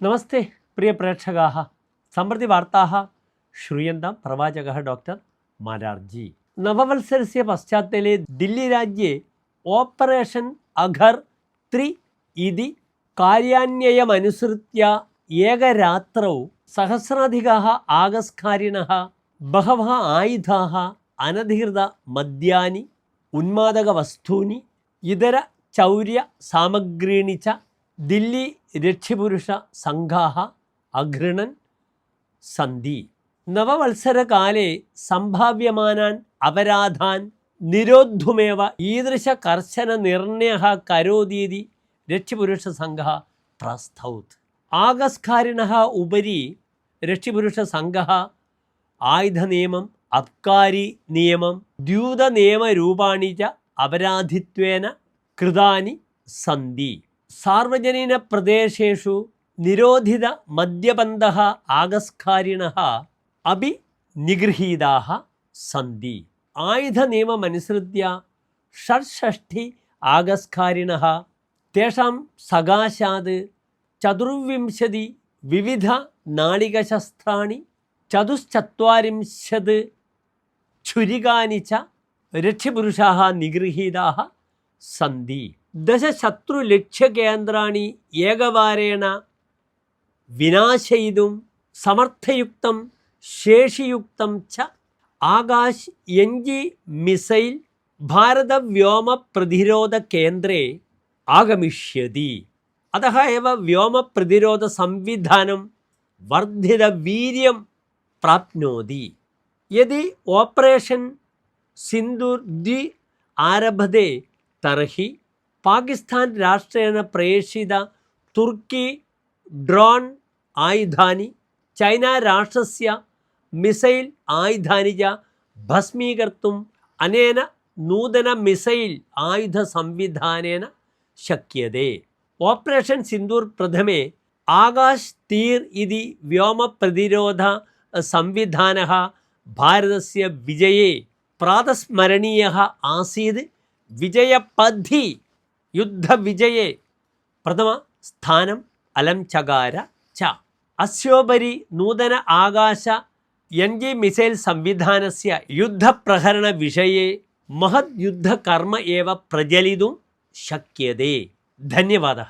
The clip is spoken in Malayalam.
നമസ്തേ പ്രിയ പ്രേക്ഷകാ സമൃദ്ധി വാർത്താ ശ്രൂയന്താം പ്രവാചക ഡോക്ടർ മാരാർജി. നവവത്സരസ്യ പശ്ചാത്തലെ ദില്ലി രാജ്യേ ഓപ്പറേഷൻ അഘർ ത്രി ഇതി കാര്യാന്വയമനുസൃത്യ ഏകരാത്രൗ സഹസ്രാധികാ ആഗസ്കാരിണ ബഹവ ആയുധാ അനധികൃത മദ്യാനി ഉന്മാദകവസ്തൂനി ഇതര ചൗര്യ സാമഗ്രീണി ച ദില്ലി രക്ഷ്യപുരുഷ സംഘാഹ അഘൃണൻ സന്ധി. നവവത്സരകാലേ സംഭാവ്യമാനാൻ അപരാധാൻ നിരോധുമേവ ഈദൃശ കർശന നിർണയ കരോതീതി രക്ഷിപുരുഷ സംഘ പ്രസ്ഥൗത് ആകസ്കാരിണ ഉപരി രക്ഷ്യപുരുഷ സംഘ ആയുധനിയമം അബ്കാരി നിയമം ദ്യൂതനിയമരൂപാണിച്ച അപരാധിത്വേന കൃതാനി സന്ധി. സാർവജനീന പ്രദേശേഷു നിരോധിത മദ്യപന്ത ആഗസ്കാരിണ അഭി നിഗൃഹീതാ സന്തി ആയുധ നിയമമനുസൃത്യ ഷർഷഷ്ടി ആഗസ്കാരിണ തേഷാം സകാശാത് ചതുർവിംശതി വിവിധ നാളികശസ്ത്രാണി ചതുശ്ചത്വരിംശത് ഛുരികാനി ച രക്ഷ്യപുരുഷാ നിഗൃഹീതാ സന്തി ദശശത്രുലക്ഷ്യകേന്ദ്രാണി ഏകവാരേണ വിനാശയിതും സമർത്ഥയുക്തം ശേഷിയുക്തം ച. ആകാശ് എൻ ജി മിസൈൽ ഭാരതവ്യോമ പ്രതിരോധ കേന്ദ്രേ ആഗമിഷ്യതി. അത ഏവ വ്യോമ പ്രതിരോധ സംവിധാനം വർദ്ധിത വീര്യം പ്രാപ്നോതി. യതി ഓപ്പറേഷൻ സിന്ദൂർ ദ്വി ആരഭത്തെ തർഹി പാകിസ്ഥാൻ രാഷ്ട്രേണ പ്രേഷിത തുർക്കി ഡ്രോൺ ആയുധാനി ചൈന രാഷ്ട്രസ്യ മിസൈൽ ആയുധാനി ച ഭസ്മീകർത്തും അനേന നൂതന മിസൈൽ ആയുധ സംവിധാനേന ശക്യതേ. ഓപ്പറേഷൻ സിന്ദൂർ പ്രഥമേ ആകാശ് തീർ ഇതി വ്യോമ പ്രതിരോധ സംവിധാന ഭാരതസ്യ വിജയേ പ്രാതസ്മരണീയ ആസീത് വിജയപദ്ധി യുദ്ധവിജയേ. പ്രഥമ സ്ഥാനം അലം ചകാര ച. അശ്വോപരി നൂതന ആകാശ എൻ മിസൈൽ സംവിധാനസ്യ യുദ്ധപ്രഹരണ വിഷയെ. മഹത് യുദ്ധകർമ്മ ഏവ പ്രചലിതും ശക്യതേ. ധന്യവാദ.